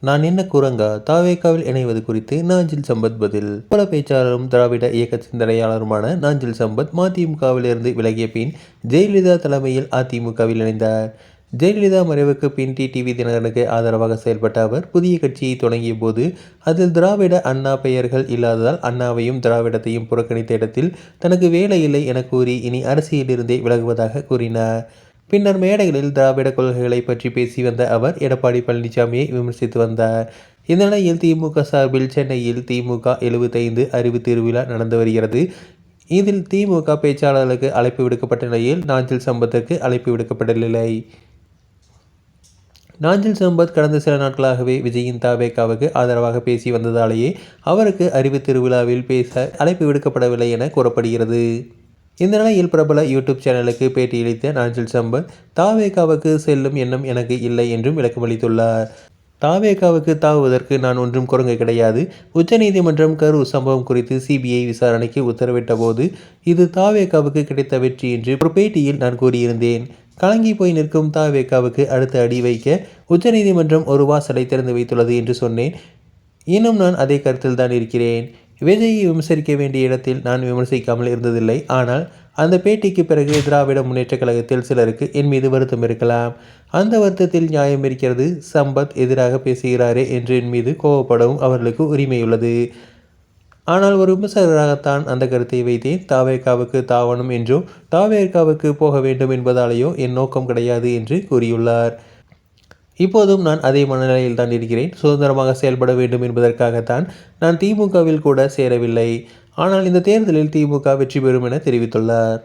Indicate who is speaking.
Speaker 1: நான் என்ன குரங்கா தாவேக்காவில் இணைவது குறித்து நாஞ்சில் சம்பத் பதில். பல பேச்சாளரும் திராவிட இயக்க சிந்தனையாளருமான நாஞ்சில் சம்பத் மதிமுகவிலிருந்து விலகிய பின் ஜெயலலிதா தலைமையில் அதிமுகவில் இணைந்தார். ஜெயலலிதா மறைவுக்கு பின் டிடிவி தினகரனுக்கு ஆதரவாக செயல்பட்ட அவர் புதிய கட்சியை தொடங்கிய போது அதில் திராவிட அண்ணா பெயர்கள் இல்லாததால் அண்ணாவையும் திராவிடத்தையும் புறக்கணித்த இடத்தில் தனக்கு வேலை இல்லை என கூறி இனி அரசியலிருந்தே விலகுவதாக கூறினார். பின்னர் மேடைகளில் திராவிட கொள்கைகளை பற்றி பேசி வந்த அவர் எடப்பாடி பழனிசாமியை விமர்சித்து வந்தார். இந்த நிலையில் திமுக சார்பில் சென்னையில் திமுக எழுபத்தைந்து அறிவு திருவிழா நடந்து வருகிறது. இதில் திமுக பேச்சாளர்களுக்கு அழைப்பு விடுக்கப்பட்ட நிலையில் நாஞ்சில் சம்பத்திற்கு அழைப்பு விடுக்கப்படவில்லை. நாஞ்சில் சம்பத் கடந்த சில நாட்களாகவே விஜயின் தாவேக்காவுக்கு ஆதரவாக பேசி வந்ததாலேயே அவருக்கு அறிவு திருவிழாவில் பேச அழைப்பு விடுக்கப்படவில்லை என கூறப்படுகிறது. இந்த நிலையில் பிரபல யூடியூப் சேனலுக்கு பேட்டியளித்த நாஞ்சில் சம்பத் தாவேகாவுக்கு செல்லும் எண்ணம் எனக்கு இல்லை என்றும் விளக்கமளித்துள்ளார் தாவேகாவுக்கு தாவுவதற்கு நான் ஒன்றும் குரங்கு கிடையாது. உச்சநீதிமன்றம் கரூர் சம்பவம் குறித்து சிபிஐ விசாரணைக்கு உத்தரவிட்ட போது இது தாவேகாவுக்கு கிடைத்த வெற்றி என்று ஒரு பேட்டியில் நான் கூறியிருந்தேன். கலங்கி போய் நிற்கும் தாவேகாவுக்கு அடுத்த அடி வைக்க உச்சநீதிமன்றம் ஒரு வாசலை திறந்து வைத்துள்ளது என்று சொன்னேன். இன்னும் நான் அதே கருத்தில் தான் இருக்கிறேன். விஜயை விமர்சிக்க வேண்டிய இடத்தில் நான் விமர்சிக்காமல் இருந்ததில்லை. ஆனால் அந்த பேட்டிக்கு பிறகு திராவிட முன்னேற்ற கழகத்தில் சிலருக்கு என் மீது வருத்தம் இருக்கலாம். அந்த வருத்தத்தில் நியாயம் இருக்கிறது. சம்பத் எதிராக பேசுகிறாரே என்று என் மீது கோவப்படவும் அவர்களுக்கு உரிமையுள்ளது. ஆனால் ஒரு விமர்சகராகத்தான் அந்த கருத்தை வைத்தேன். தாவேக்காவுக்கு தாவணும் என்றோ தாவேக்காவுக்கு போக வேண்டும் என்பதாலேயோ என் நோக்கம் கிடையாது என்று கூறியுள்ளார். இப்போதும் நான் அதே மனநிலையில் தான் இருக்கிறேன். சுதந்திரமாக செயல்பட வேண்டும் என்பதற்காகத்தான் நான் திமுகவில் கூட சேரவில்லை. ஆனால் இந்த தேர்தலில் திமுக வெற்றி பெறும் என தெரிவித்துள்ளார்.